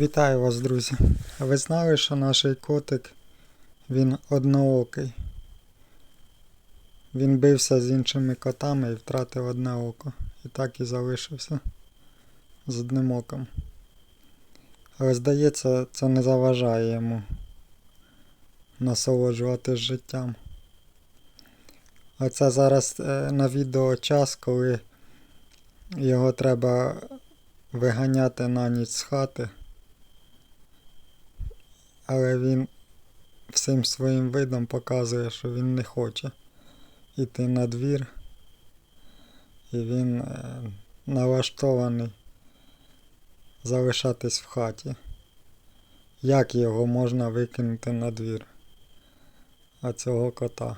Вітаю вас, друзі. Ви знали, що наш котик він одноокий. Він бився з іншими котами і втратив одне око. І так і залишився з одним оком. Але здається, це не заважає йому насолоджуватись життям. Оце зараз е, на відео час, коли його треба виганяти на ніч з хати. Але він всім своїм видом показує, що він не хоче йти на двір. І він е, налаштований залишатись в хаті. Як його можна викинути на двір? А цього кота.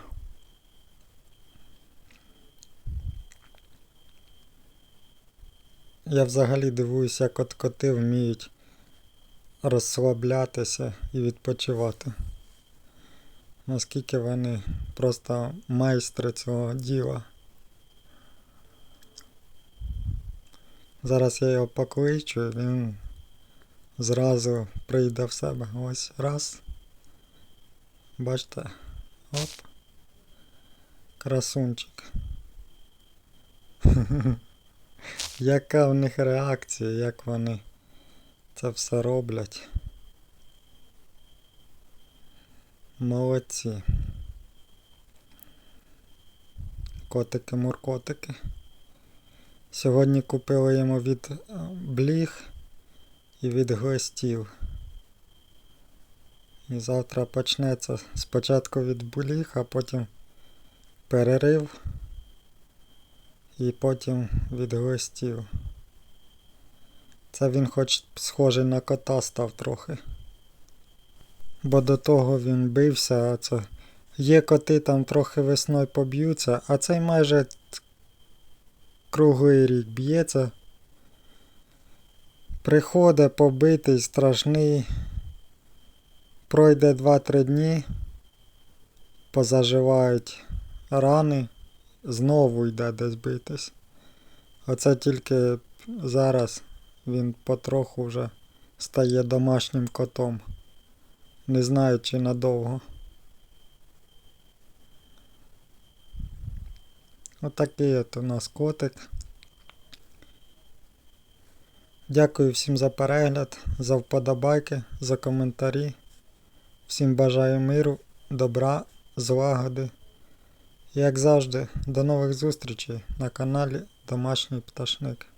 Я взагалі дивуюся, як от коти вміють розслаблятися і відпочивати. Наскільки вони просто майстри цього діла. Зараз я його покличу, і він зразу прийде в себе. Ось раз. Бачите? Оп. Красунчик. Яка в них реакція, як вони це все роблять. Молодці. Котики-муркотики. Сьогодні купили йому від е, бліг і від глистів. І завтра почнеться спочатку від бліг, а потім перерив і потім від глистів. Це він хоч схожий на кота став трохи. Бо до того він бився, а це. Є коти там трохи весною поб'ються, а цей майже круглий рік б'ється. Приходить побитий, страшний. Пройде 2-3 дні, позаживають рани, знову йде десь битись. Оце тільки зараз він потроху вже стає домашнім котом. Не знаю, чи надовго. Отакий от у нас котик. Дякую всім за перегляд, за вподобайки, за коментарі. Всім бажаю миру, добра, злагоди. Як завжди, до нових зустрічей на каналі Домашній Пташник.